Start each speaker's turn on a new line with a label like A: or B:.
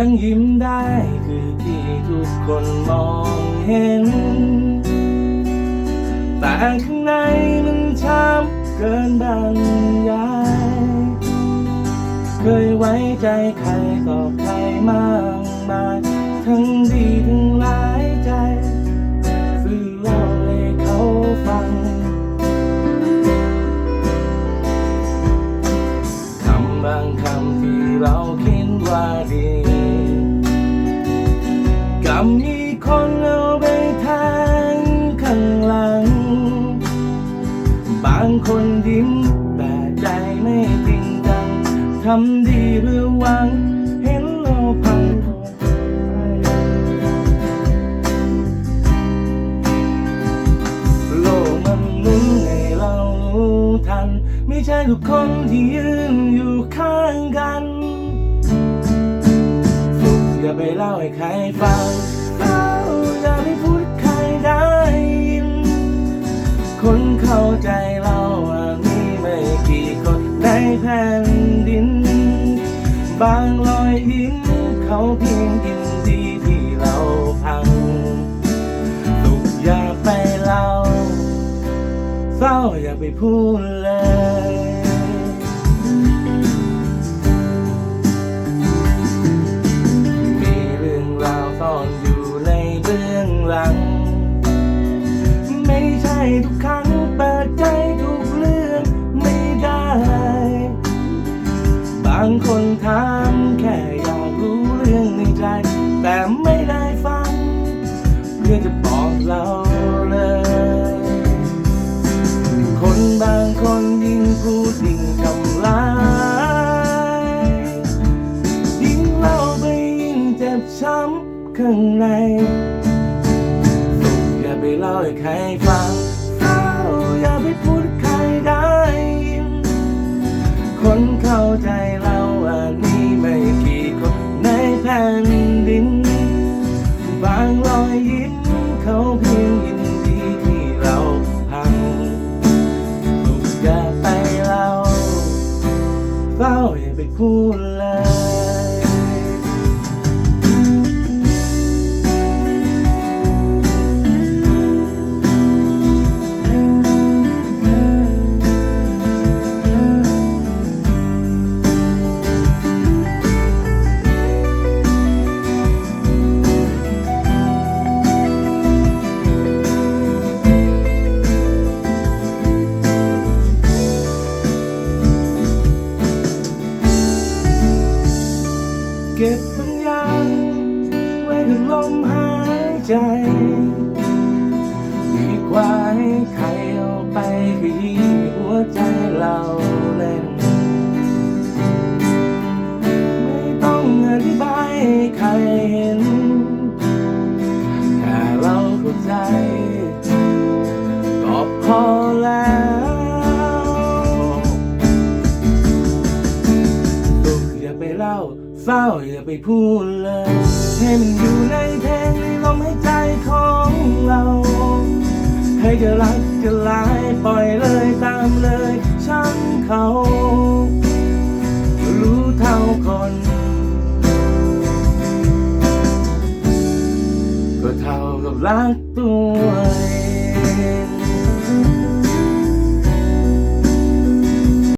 A: ยังยิ้มได้คือที่ทุกคนมองเห็น แต่ข้างในมันช้ำเกินบรรยาย เคยไว้ใจใครต่อใครมากมายทั้งดีทั้งร้ายใจสื่อเล่าให้เขาฟังคำบางคำที่เราคิดว่าดี กับมีคนเอาไปทางข้างหลัง บางคนยิ้มแต่ใจไม่จริงจังทำดีเพื่อหวังเห็นเราพังโลกมันหมุนให้เรารู้ทัน ไม่ใช่ทุกคนที่ยืนอยู่ข้างกัน ไปเล่าให้ใครฟังเล่าอย่าไปพูดใครได้ยิน คนเข้าใจเราอะมีไม่กี่คนในแผ่นดิน บางรอยยิ้มเขาเพียงกินดีที่เราพังสุขอย่าไปเล่าเศร้าอย่าไปพูดเลย ทุกครั้งเปิดใจทุกเรื่องไม่ได้ บางคนถามแค่อยากรู้เรื่องในใจ แต่ไม่ได้ฟัง เพื่อจะบอกเราเลย คนบางคนยิ่งพูดยิ่งทำร้ายยิ่งเล่าไปยิ่งเจ็บช้ำข้างใน อย่าไปเล่าให้ใครฟัง ใไว้กับลมหายใจ ดีกว่าให้ใครเอาไปขยี้หัวใจเราเล่น ไม่ต้องอธิบายให้ใครเห็นแค่เราเข้าใจ ก็พอแล้วสุขอย่าไปเล่าเศร้าอย่าไปพูดเลย ให้มันอยู่ในเพลงในลมหายใจของเราใครจะรักจะลายปล่อยเลยตามเลยช่างเขา รู้เท่าคนก็เท่ากับรักตัวเอง